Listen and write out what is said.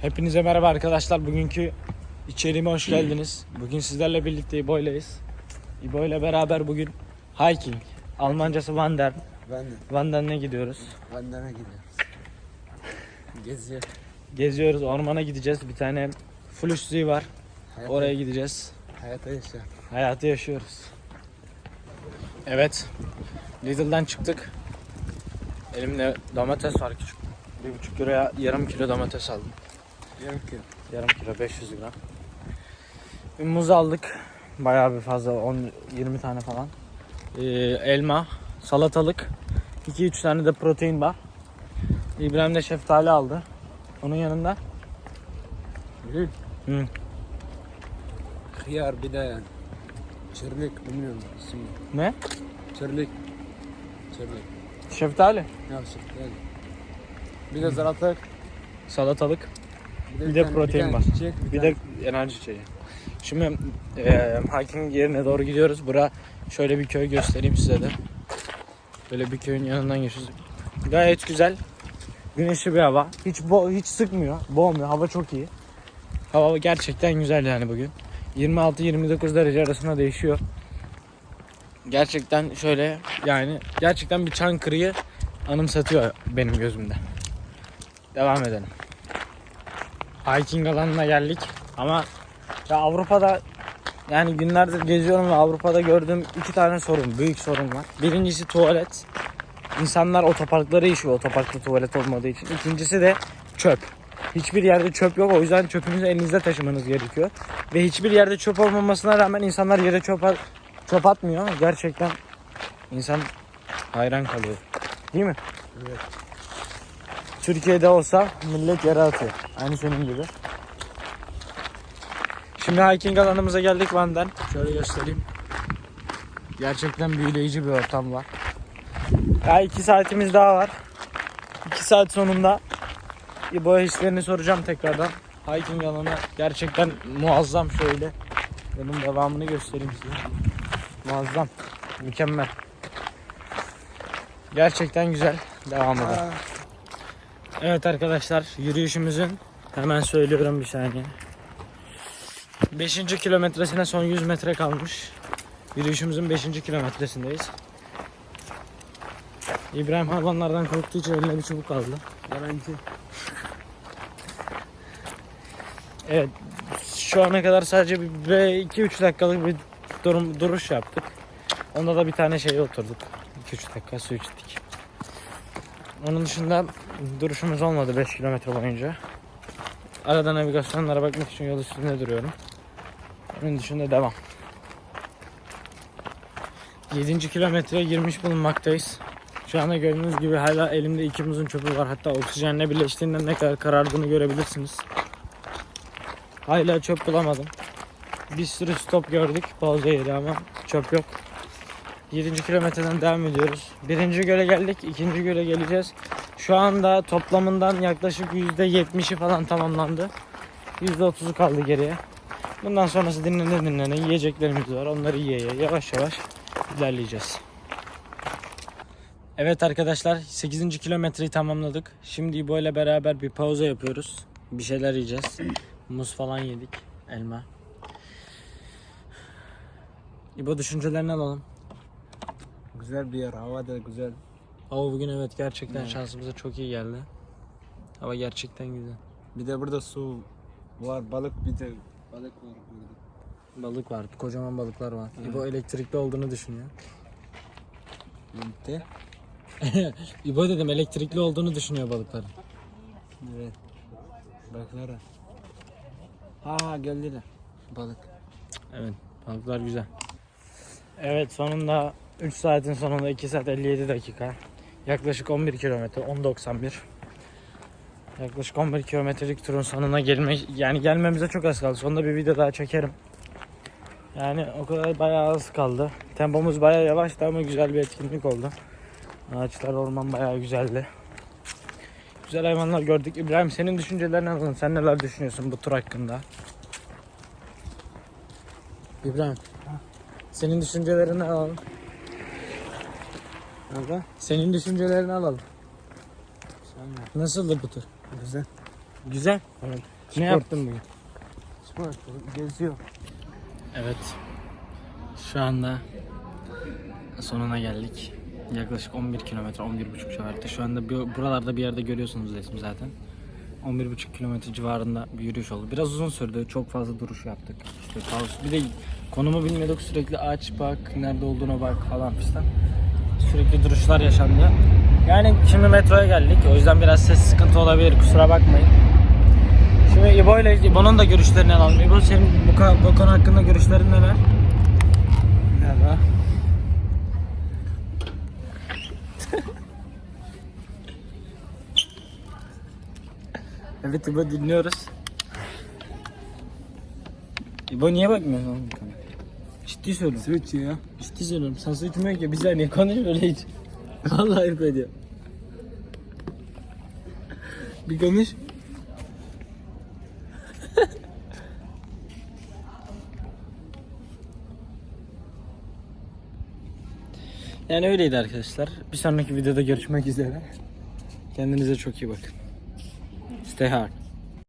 Hepinize merhaba arkadaşlar. Bugünkü içeriğime hoş geldiniz. Bugün sizlerle birlikte İbo'yleyiz. İbo ile beraber bugün hiking. Almancası Wandern. De. Wandern'e gidiyoruz. Vandan'a gidiyoruz. Geziyor. Geziyoruz. Ormana gideceğiz. Bir tane Fluszi var. Hayata, Oraya gideceğiz. Hayata yaşa. Hayatı yaşıyoruz. Evet. Lidl'dan çıktık. Elimde domates var küçük. Bir buçuk kiloya yarım kilo domates aldım. Yarım kilo. Yarım kilo 500 gram. Bir muz aldık. Bayağı bir fazla 10 20 tane falan. Ee, elma, salatalık, 2-3 tane de protein var. İbrahim de şeftali aldı. Onun yanında Gül. Hı. Hıyar bir de. Çırlık bilmiyorum ismi. ne? Çırlık. Çırlık. Şeftali, Ya şeftali. Bir de salatalık. salatalık, bir bir de tane- protein var. çiçek, bir tane- de enerji içeceği. Şimdi e, hiking yerine doğru gidiyoruz. Bura şöyle bir köy göstereyim size de. Böyle bir köyün yanından geçiyoruz. Gayet güzel. Güneşli bir hava. Hiç bo hiç sıkmıyor. Boğmuyor. Hava çok iyi. Hava gerçekten güzel yani bugün. 26-29 derece arasında değişiyor. Gerçekten şöyle yani gerçekten bir Çankırı'yı anımsatıyor benim gözümde. Devam edelim. Hiking alanına geldik ama ya Avrupa'da yani günlerdir geziyorum ve Avrupa'da gördüğüm iki tane sorun, büyük sorun var. Birincisi tuvalet. İnsanlar otoparklara işiyor otoparkta tuvalet olmadığı için. İkincisi de çöp. Hiçbir yerde çöp yok o yüzden çöpünüzü elinizde taşımanız gerekiyor. Ve hiçbir yerde çöp olmamasına rağmen insanlar yere çöp, at- çöp atmıyor. Gerçekten insan hayran kalıyor. Değil mi? Evet. Türkiye'de olsa millet yere atıyor. Aynı senin gibi. Şimdi hiking alanımıza geldik Van'dan. Şöyle göstereyim. Gerçekten büyüleyici bir ortam var. Ya iki saatimiz daha var. İki saat sonunda İbo'ya hislerini soracağım tekrardan. Hiking alanı gerçekten muazzam şöyle. Bunun devamını göstereyim size. Muazzam. Mükemmel. Gerçekten güzel. Devam edelim. Evet arkadaşlar yürüyüşümüzün hemen söylüyorum bir saniye. 5. kilometresine son 100 metre kalmış. Yürüyüşümüzün 5. kilometresindeyiz. İbrahim hayvanlardan korktuğu için eline bir çubuk aldı. Garanti. Evet şu ana kadar sadece bir 2-3 dakikalık bir durum, duruş yaptık. Onda da bir tane şeye oturduk. 2-3 dakika su içtik. Onun dışında duruşumuz olmadı 5 kilometre boyunca. Arada navigasyonlara bakmak için yol üstünde duruyorum. Onun dışında devam. 7. kilometreye girmiş bulunmaktayız. Şu anda gördüğünüz gibi hala elimde iki muzun çöpü var. Hatta oksijenle birleştiğinde ne kadar karardığını görebilirsiniz. Hala çöp bulamadım. Bir sürü stop gördük. Pauza yeri ama çöp yok. 7. kilometreden devam ediyoruz. Birinci göle geldik. ikinci göle geleceğiz. Şu anda toplamından yaklaşık %70'i falan tamamlandı. %30'u kaldı geriye. Bundan sonrası dinlene dinlene yiyeceklerimiz var. Onları yiye yiye yavaş yavaş ilerleyeceğiz. Evet arkadaşlar 8. kilometreyi tamamladık. Şimdi İbo ile beraber bir pauza yapıyoruz. Bir şeyler yiyeceğiz. Muz falan yedik. Elma. İbo düşüncelerini alalım. Güzel bir yer. Hava da güzel. Hava bugün evet gerçekten Evet. şansımıza çok iyi geldi. Hava gerçekten güzel. Bir de burada su var. Balık bir de balık var burada. Balık var, kocaman balıklar var. Evet. İbo elektrikli olduğunu düşünüyor. Bitti. İbo dedim elektrikli olduğunu düşünüyor balıkların. Evet. Balıklara. Ha geldiler. Balık. Evet, balıklar güzel. Evet, sonunda 3 saatin sonunda 2 saat 57 dakika. Yaklaşık 11 kilometre, 10.91. Yaklaşık 11 kilometrelik turun sonuna gelme yani gelmemize çok az kaldı. Sonunda bir video daha çekerim. Yani o kadar bayağı az kaldı. Tempomuz bayağı yavaştı ama güzel bir etkinlik oldu. Ağaçlar, orman bayağı güzeldi. Güzel hayvanlar gördük. İbrahim senin düşüncelerini alalım. Sen neler düşünüyorsun bu tur hakkında? İbrahim. Senin düşüncelerini alalım. Nerede? Senin düşüncelerini alalım. Nasıldı bu tur? Güzel. Güzel. Evet. Ne yaptın bugün? Spor geziyor. Evet. Şu anda sonuna geldik. Yaklaşık 11 kilometre, 11,5 civarında. Şu anda bir, buralarda bir yerde görüyorsunuz resmi zaten. 11,5 kilometre civarında bir yürüyüş oldu. Biraz uzun sürdü. Çok fazla duruş yaptık. İşte Bir de konumu bilmiyorduk. Sürekli aç bak, nerede olduğuna bak falan fistan. Sürekli duruşlar yaşandı. Yani şimdi metroya geldik. O yüzden biraz ses sıkıntı olabilir. Kusura bakmayın. Şimdi İbo ile İbo'nun da görüşlerini alalım. İbo senin bu, bu konu hakkında görüşlerin neler? Merhaba. Evet İbo dinliyoruz. İbo niye bakmıyorsun oğlum? Ciddi söylüyorum. Su içiyor. Ciddi söylüyorum. Sen su içmiyor ki. Bir saniye konuş öyle iç. Vallahi ayıp ediyor. Bir konuş. Yani öyleydi arkadaşlar. Bir sonraki videoda görüşmek üzere. Kendinize çok iyi bakın. Stay hard.